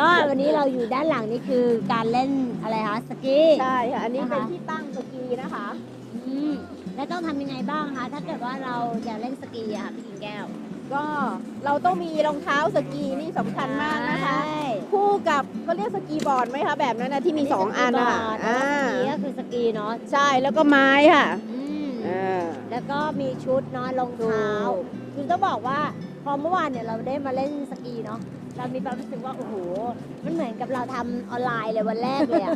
ก็วันนี้เราอยู่ด้านหลังนี่คือการเล่นอะไรคะสกีใช่ค่ะอันนี้นะคะเป็นที่ตั้งสกีนะคะอืมแล้วต้องทำยังไงบ้างคะถ้าเกิดว่าเราจะเล่นสกีอะค่ะพี่กิ่งแก้ว ก็เราต้องมีรองเท้าสกีนี่สำคัญมากนะคะ ใช่คู่กับก็เรียกสกีบอร์ดไหมคะแบบนั้นนะที่มีสองอันนะคะอ่าอ่าสกีก็คือสกีเนาะใช่แล้วก็ไม้ค่ะอืมอ่า แล้วก็มีชุดเนาะรองเท้าถูก คือต้องบอกว่าพอเมื่อวานเนี่ยเราได้มาเล่นสกีเนาะ เรามีความรู้สึกว่าโอ้โห มันเหมือนกับเราทำออนไลน์เลยวันแรกเลยอะ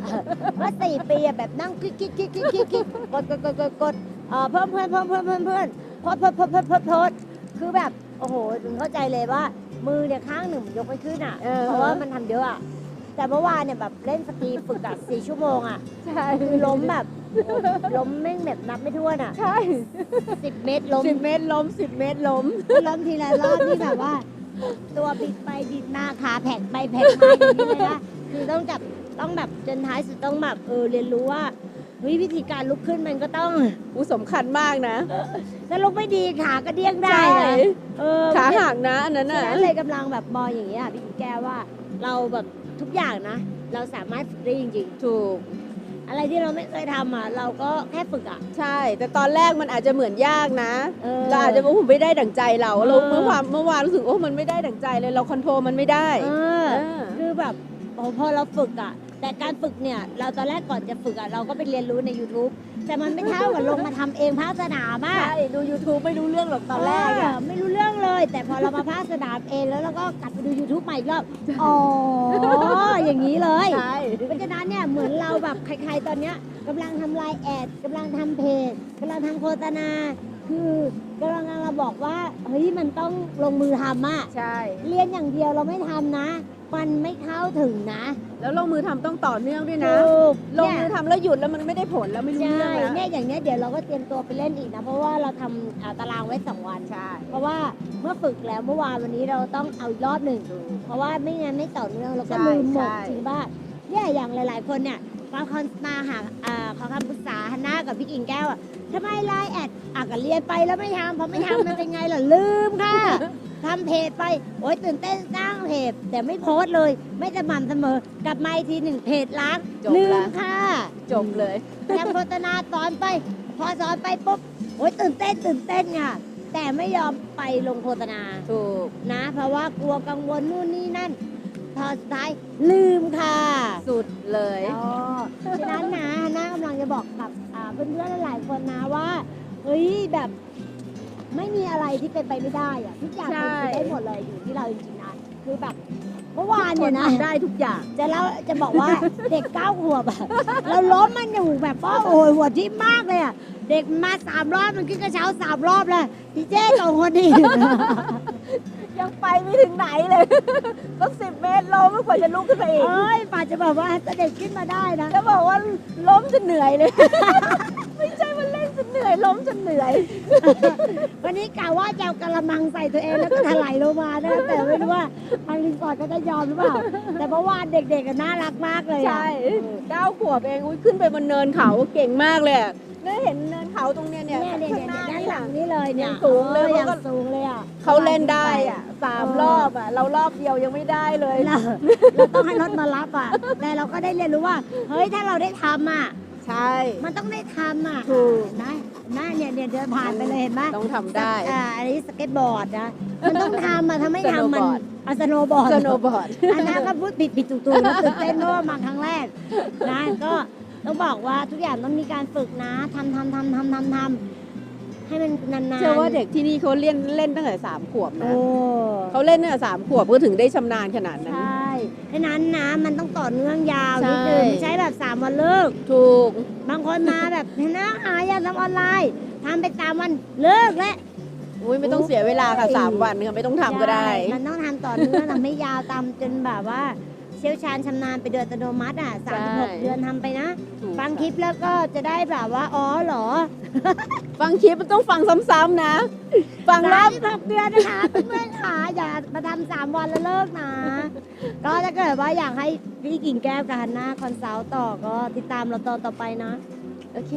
ว่าสี่ปีอะแบบนั่งคลิกคลิกคลิกคลิกคลิกคลิกกดกดกดกดกดเอ่อเพิ่มเพื่อนเพิ่มเพิ่มเพิ่มเพื่อนโพสต์โพสต์โพสต์โพสต์โพสต์โพสต์คือแบบโอ้โหถึงเข้าใจเลยว่า มือเนี่ยข้างหนึ่งมันยกไม่ขึ้นอะเออ เพราะว่ามันทำเยอะอะแต่เมื่อวานเนี่ยแบบเล่นสกีฝึกอะสี่ชั่วโมงอะใช่คือล้มแบบโอ้ล้มแม่งแบบนับไม่ถ้วนอะใช่สิบเมตรล้ม สิบเมตรล้มสิบเมตรล้ม ล้มทีละรอบนี่แบบว่า ตัวบิดไปบิดมาขาแผกไปแผกมาอย่างนี้เลยนะคือต้องจับต้องแบบจนท้ายสุดต้องแบบเออเรียนรู้ว่าเฮ้ยวิธีการลุกขึ้นมันก็ต้องอู้สำคัญมากนะ ถ้าลุกไม่ดีขาก็เดี้ยงได้ใช่นะเออขาหักนะอันนั้นฉะน่ะนั้นเลยกำลังแบบมองอย่างนี้ยพี่กิ๊กแก้วว่า เราแบบทุกอย่างนะ เราสามารถฝึกได้จริงถูกๆ อะไรที่เราไม่เคยทำอะ เราก็แค่ฝึกอะ ใช่ แต่ตอนแรกมันอาจจะเหมือนยากนะ เออเราอาจจะบอกว่าผมไม่ได้ดั่งใจเราเราเออ เมื่อวานเมื่อวานรู้สึกโอ้มันไม่ได้ดั่งใจเลยเราคอนโทรลมันไม่ได้ เออเออ คือแบบโอ้พอเราฝึกอะ แต่การฝึกเนี่ย เราตอนแรกก่อนจะฝึกอะ เราก็ไปเรียนรู้ใน YouTube แต่มันไม่เท่ากับลงมาทำเองภาคสนามอะใช่ดู YouTube ไม่รู้เรื่องหรอกตอนแรกเออะอไม่รู้เรื่องเลย แต่พอเรามาภาคสนามเองแล้วเราก็กลับไปดู YouTube ใหม่อีกรอบ อ๋อ อย่างนี้เลย ใช่ เพราะฉะนั้นเนี่ยเหมือนเราแบบใครๆตอนเนี้ยกำลังทำไลน์แอดกำลังทำเพจกำลังทำโฆษณา คือกำลังเราบอกว่า เฮ้ย มันต้องลงมือทำอะใช่ เรียนอย่างเดียวเราไม่ทำนะ มันไม่เข้าถึงนะแล้วลงมือทำต้องต่อเนื่องด้วยนะ ถูกลงเนี่ยมือทำแล้วหยุดแล้วมันไม่ได้ผลแล้วไม่รู้ใช่เรื่องแล้วเนี่ยอย่างเนี้ยเดี๋ยวเราก็เตรียมตัวไปเล่นอีกนะ เพราะว่าเราทำอ่าตารางไว้สองวัน ใช่เพราะว่าเมื่อฝึกแล้วเมื่อวานวันนี้เราต้องเอาอีกรอบหนึ่งเพราะว่าไม่งั้นไม่ต่อเนื่องเราก็ใช่ลืมหมดใช่ จริงป่ะเนี่ยอย่างหลาย ๆ คนเนี่ยบางคนมาหาอ่าขอคำปรึกษาฮันน่ากับพี่กิ่งแก้วอะทำไมไลน์แอดอะก็เรียนไปแล้วไม่ทำพอไม่ทำมันเป็นไงล่ะลืมค่ะ ทำเพจไป โอ๊ยตื่นเต้นสร้างเพจ แต่ไม่โพสต์เลย ไม่สม่ำเสมอกลับมาอีกทีหนึ่งเพจล้างจบลืแล้มวค่ะจบเลยทำโฆษณาสอนไป พอสอนไปปุ๊บโอ๊ยตื่นเต้นตื่นเต้นค่ะแต่ไม่ยอมไปลงโฆษณา ถูก นะ เพราะว่ากลัวกังวลนู่นนี่นั่น พอสุดท้ายลืมค่ะสุดเลย อ๋อฉะนั้นนะน่ากำลังจะบอกกับอ่าเพื่อนๆหลายๆคนนะว่า เฮ้ยแบบ ไม่มีอะไรที่เป็นไปไม่ได้อะทุกอย่างเป็นไปได้หมดเลยอยู่ที่เราจริงๆนะคือแบบเมื่อวานเนี่ยนะทำได้ทุกอย่าง จะเล่าจะบอกว่าเด็กเก้าขวบอะเราล้มมันอยู่แบบว่าโอ้ยหัวทิ่มมากเลยอะเด็กมาสามรอบมันขึ้นกระเช้าสามรอบเลยพี่เจ๊สองคนนี่ยังไปไม่ถึงไหนเลยก็สิบเมตรล้มกว่าจะลุกขึ้นมาอีกเอ้ยป่าจะบอกว่าถ้าเด็กขึ้นมาได้นะจะบอกว่าล้มจนเหนื่อยเลย ไม่ใช่ว่า เล่นจนเหนื่อยล้มจนเหนื่อย วันนี้กะว่าจะเอากระมังใส่ตัวเองแล้วก็ถลายลงมานะแต่ไม่รู้ว่าทางรีสอร์ทก็จะยอมหรือเปล่า แต่เพราะว่าเด็กๆอะน่ารักมากเลยอะใช่เก้าขวบเองอุ้ยขึ้นไปบนเนินเขาเก่งมากเลยอะได้เห็นเนินเขาตรงเนี้ยเนี่ยเนี่ยเนี่ยเนี่ยข้างหเนี่ยน้าด้านเนี่ยหลังนี่เลยเนี่ยยังสูงเลยออเพยัราะงว่าสูงเลยอะเขาเล่นได้อะสามรอบอะเรารอบเดียวยังไม่ได้เลยเราเราต้องให้รถมารับอะแต่เราก็ได้เรียนรู้ว่า เฮ้ยถ้าเราได้ทำอะ ใช่ มันต้องได้ทำอะถูกนะนะเนี่ยเนี่ยเดินผ่านไปเลยเห็นไหมต้องทำได้ อ่าอันนี้สเก็ตบอร์ดนะมันต้องทำอะถ้าไม่ทำมัน Snowboard อะสโนว์บอร์ด สโนว์บอร์ด อันนั้นก็พูดผิดผิดถูกถูกแล้วตื่นเต้นเพราะว่ามาครั้งแรกนะก็ต้องบอกว่าทุกอย่างต้องมีการฝึกนะทำทำทำทำทำทำให้มันนานๆเชื่อว่าเด็กที่นี่เขาเล่นเล่นตั้งแต่สามขวบโอ้นะเขาเล่นตั้งแต่สามขวบก็ถึงได้ชำนาญขนาดนั้น ใช่ ดังนั้นนะมันต้องต่อเนื่องยาวใช่นิดนึงไม่ใช่แบบสามวันเลิก ถูก บางคนมาแบบเห็นนะหาอยากทำออนไลน์ทำไปสามวันเลิกแล้วอุ้ยไม่ต้องเสียเวลาค่ะสามวันค่ะไม่ต้องทำก็ได้ใช่มันต้องทำต่อเนื่องทำไม่ยาวตามจนแบบว่า เชี่ยวชาญชำนาญไปเดือนอัตโนมัติอะสามสิบหกใช่เดือนทำไปนะ ถูกฟังคลิปแล้วก็จะได้แบบว่า อ๋อเหรอฟังคลิปมันต้องฟังซ้ำๆนะ ฟังรสาอมบ สิบหกเดือนนะคะเพื่อนๆค่ะอย่ามาทำสามวันแล้วเลิกนะ ก็ถ้าเกิดว่าอยากให้พี่กิ่งแก้วกับฮันน่าคอนซัลท์ต่อก็ติดตามเราตอนต่อไปนะ โอเค